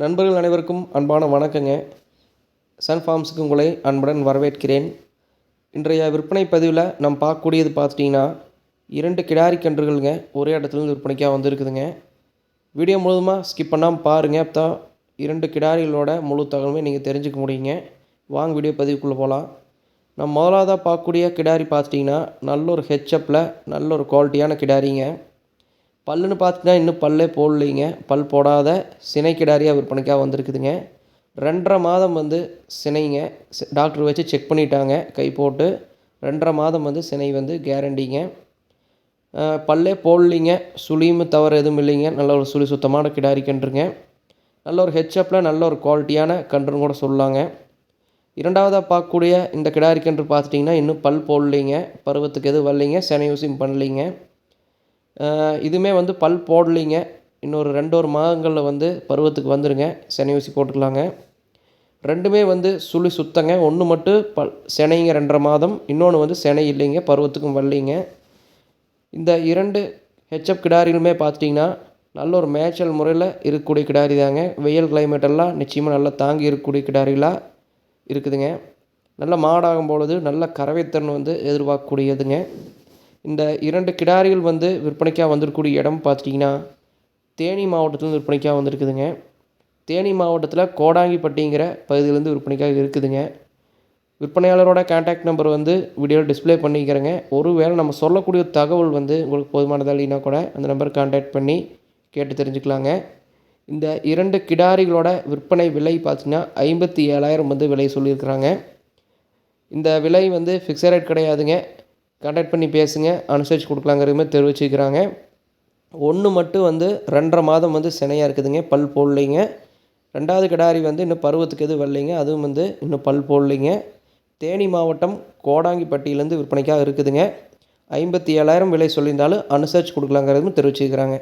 நண்பர்கள் அனைவருக்கும் அன்பான வணக்கங்க. சன் ஃபார்ம்ஸுக்கு உங்களை அன்புடன் வரவேற்கிறேன். இன்றைய விற்பனை பதிவில் நம்ம பார்க்கக்கூடியது பார்த்துட்டிங்கன்னா இரண்டு கிடாரி கன்றுகள்ங்க ஒரே இடத்துலேருந்து விற்பனைக்காக வந்திருக்குதுங்க. வீடியோ முழுவதுமாக ஸ்கிப் பண்ணாமல் பாருங்கள் அப்போ தான் இரண்டு கிடாரிகளோட முழு தகவலுமே நீங்கள் தெரிஞ்சுக்க முடியுங்க. வாங்க வீடியோ பதிவுக்குள்ளே போகலாம் நம்ம முதலாவதாக பார்க்கக்கூடிய கிடாரி பார்த்துட்டிங்கன்னா நல்ல ஒரு ஹெச்அப்பில் நல்ல ஒரு குவாலிட்டியான கிடாரிங்க. பல்லுன்னு பார்த்துட்டா இன்னும் பல்லே போடலைங்க. பல் போடாத சினை கிடாரியாக விற்பனைக்காக வந்திருக்குதுங்க. ரெண்டரை மாதம் வந்து சினைங்க. டாக்டர் வச்சு செக் பண்ணிட்டாங்க. கை போட்டு ரெண்டரை மாதம் வந்து சினை வந்து கேரண்டிங்க. பல்லே போடலிங்க. சுழியும் தவறு எதுவும் இல்லைங்க. நல்ல ஒரு சுழி சுத்தமான கிடாரி கன்றுங்க. நல்ல ஒரு ஹெச்அப்பில் நல்ல ஒரு குவாலிட்டியான கன்றுன்னு கூட சொல்லலாங்க. இரண்டாவதாக பார்க்கக்கூடிய இந்த கிடாரி கன்று பார்த்துட்டிங்கன்னா இன்னும் பல் போடலைங்க. பருவத்துக்கு எதுவும் வரலைங்க. சினை யூஸிங் பண்ணலைங்க. இதுவுமே வந்து பல் போடலைங்க. இன்னொரு ரெண்டு ஒரு மாதங்களில் வந்து பருவத்துக்கு வந்துடுங்க செனை ஊசி போட்டுக்கலாங்க. ரெண்டுமே வந்து சுழி சுத்தங்க. ஒன்று மட்டும் பல் செனைங்க ரெண்டரை மாதம். இன்னொன்று வந்து செனை இல்லைங்க. பருவத்துக்கும் வரலைங்க. இந்த இரண்டு ஹெச்எப் கிடாரிகளுமே பார்த்துட்டிங்கன்னா நல்ல ஒரு மேய்ச்சல் முறையில் இருக்கக்கூடிய கிடாரி தாங்க. வெயில் கிளைமேட்டெல்லாம் எல்லாம் நிச்சயமாக நல்லா தாங்கி இருக்கக்கூடிய கிடாரிகளாக இருக்குதுங்க. நல்ல மாடாகும் பொழுது நல்ல கறவைத்திறன் வந்து எதிர்பார்க்கக்கூடியதுங்க. இந்த இரண்டு கிடாரிகள் வந்து விற்பனைக்காக வந்திருக்கக்கூடிய இடம் பார்த்துட்டிங்கன்னா தேனி மாவட்டத்தில் விற்பனைக்காக வந்திருக்குதுங்க. தேனி மாவட்டத்தில் கோடாங்கிப்பட்டிங்கிற பகுதியிலேருந்து விற்பனைக்காக இருக்குதுங்க. விற்பனையாளரோட கான்டாக்ட் நம்பர் வந்து வீடியோவில் டிஸ்ப்ளே பண்ணிக்கிறேங்க. ஒருவேளை நம்ம சொல்லக்கூடிய தகவல் வந்து உங்களுக்கு போதுமானதாக இல்லைன்னா கூட அந்த நம்பருக்கு கான்டாக்ட் பண்ணி கேட்டு தெரிஞ்சுக்கலாங்க. இந்த இரண்டு கிடாரிகளோட விற்பனை விலை பார்த்திங்கன்னா ஐம்பத்தி ஏழாயிரம் வந்து விலை சொல்லியிருக்கிறாங்க. இந்த விலை வந்து ஃபிக்ஸட் ரேட் கிடையாதுங்க. கான்டாக்ட் பண்ணி பேசுங்க அனுசரித்து கொடுக்கலாங்கிற மாதிரி தெரிவிச்சுக்கிறாங்க ஒன்று மட்டும் வந்து ரெண்டரை மாதம் வந்து சினையாக இருக்குதுங்க பல் போடலைங்க. ரெண்டாவது கிடாரி வந்து இன்னும் பருவத்துக்கு எதுவும் வரலைங்க அதுவும் வந்து இன்னும் பல் போடலைங்க. தேனி மாவட்டம் கோடாங்கிப்பட்டியிலேருந்து விற்பனைக்காக இருக்குதுங்க. ஐம்பத்தி ஏழாயிரம் விலை சொல்லியிருந்தாலும் அனுசரித்து கொடுக்கலாங்கிறதும் தெரிவிச்சுக்கிறாங்க